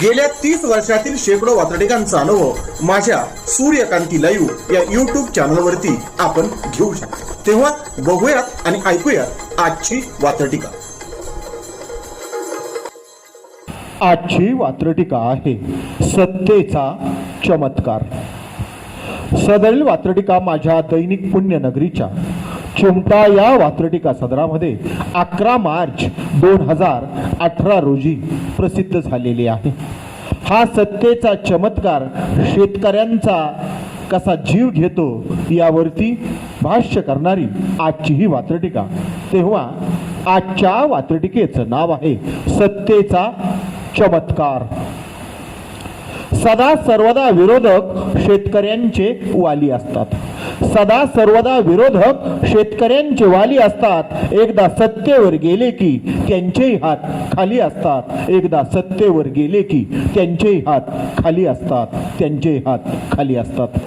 गेल्या तीस वर्षातील शेकडो वातडिकांचा अनुभव माझ्या सूर्यकांती लाईव्ह या युट्यूब चॅनलवरती आपण घेऊ शकतो. तेव्हा बघूयात आणि ऐकूयात आजची वातडिका आजची वात्रटिका आहे सत्तेचा चमत्कार. सदरील वात्रटिका माझ्या दैनिक पुण्यनगरीच्या चिमटा या वात्रटिका सदरामध्ये अकरा मार्च दोन हजार अठरा रोजी प्रसिद्ध झालेली आहे. हा सत्तेचा चमत्कार शेतकऱ्यांचा कसा जीव घेतो यावरती भाष्य करणारी आजची ही वात्रटिका. तेव्हा आजच्या वात्रटिकेचं नाव आहे सत्तेचा चमत्कार. सदा सर्वदा विरोधक शेतकऱ्यांचे वाली असतात. सदा सर्वदा विरोधक शेतकऱ्यांचे वाली असतात. एकदा सत्तेवर गेले की त्यांचेही हात खाली असतात. एकदा सत्तेवर गेले की त्यांचेही हात खाली असतात. त्यांचेही हात खाली असतात.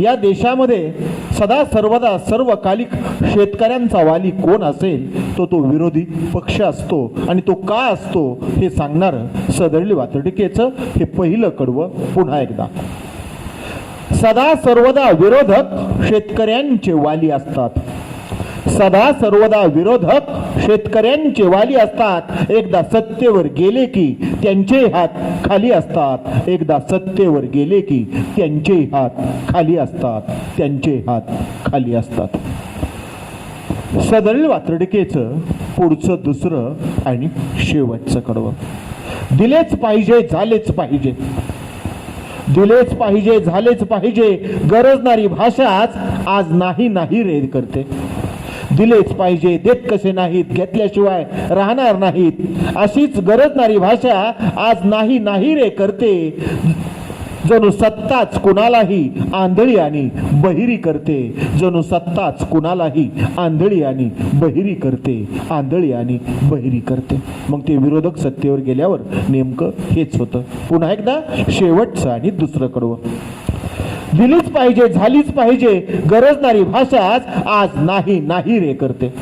या देशामध्ये सदा सर्वदा सर्वकालिक शेतकऱ्यांचा वाली कोण असेल तो तो विरोधी पक्ष असतो आणि तो का असतो हे सांगणारं सदळली वातडिकेचं हे पहिलं कडवं पुन्हा एकदा. सदा सर्वदा विरोधक शेतकऱ्यांचे वाली असतात. सदा सर्वदा विरोधक शेतकऱ्यांचे वाली असतात. एकदा सत्तेवर गेले की त्यांचे हात खाली असतात. एकदा सत्तेवर गेले की त्यांचे हात खाली असतात. त्यांचे हात खाली असतात. सदळ वात्रडिकेचं पुढचं दुसरं आणि शेवटचं कडवं. दिलेच पाहिजे झालेच पाहिजे. दिलेच पाहिजे झालेच पाहिजे. गरजणारी भाषाच आज नाही नाही रे करते. दिलेच पाहिजे देत कसे नाहीत घेतल्याशिवाय राहणार नाहीत. अशीच गरजणारी भाषा आज नाही नाही रे करते. जणू सत्ताच कुणालाही आंधळी आणि बहिरी करते. जणू सत्ताच कुणालाही आंधळी आणि बहिरी करते. आंधळी आणि बहिरी करते. मग ते विरोधक सत्तेवर गेल्यावर नेमकं हेच होतं. पुन्हा एकदा शेवटचं आणि दुसरं कडवं. दिलीच पाहिजे झालीच पाहिजे गरजणारी भाषाच आज नाही नाही रे करते.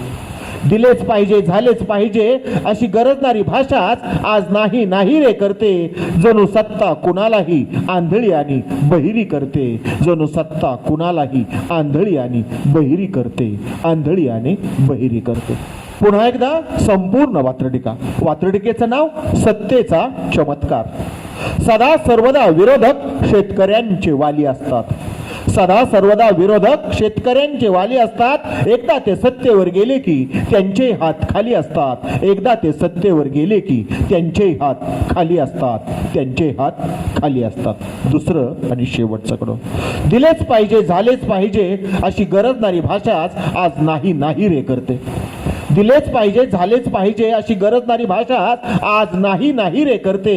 दिलेच पाहिजे झालेच पाहिजे अशी गरजणारी भाषाच आज नाही नाही रे करते. जणू सत्ता कुणालाही आंधळी आणि बहिरी करते. जणू सत्ता कुणालाही आंधळी आणि बहिरी करते. आंधळी आणि बहिरी करते. पुन्हा एकदा संपूर्ण वात्रटिका. वात्रटिकेचं नाव सत्तेचा चमत्कार. सदा सर्वदा विरोधक शेतकऱ्यांचे वाली असतात. सदा सर्वदा विरोधक शेतकऱ्यांचे वाली असतात. एकदा ते सत्तेवर गेले की त्यांचे हात खाली असतात. एकदा ते सत्तेवर गेले की त्यांचे हात खाली असतात. त्यांचे हात खाली असतात. दुसरं आणि शेवटचं कडं. दिलेच पाहिजे झालेच पाहिजे अशी गरजणारी भाषाच आज नाही नाही रे करते. दिलेच पाहिजे झालेच पाहिजे अशी गरजणारी भाषा आज नाही नाही रे करते.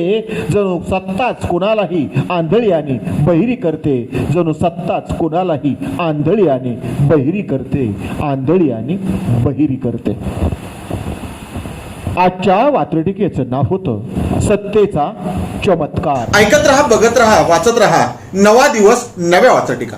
जणू सत्ताच कुणालाही आंधळी आणि बहिरी करते. जणू सत्ताच कुणालाही आंधळी आणि बहिरी करते. आंधळी आणि बहिरी करते. आजच्या वात्रटिकेचं नाव होतं सत्तेचा चमत्कार. ऐकत रहा बघत रहा वाचत रहा. नवा दिवस नव्या वाचटिका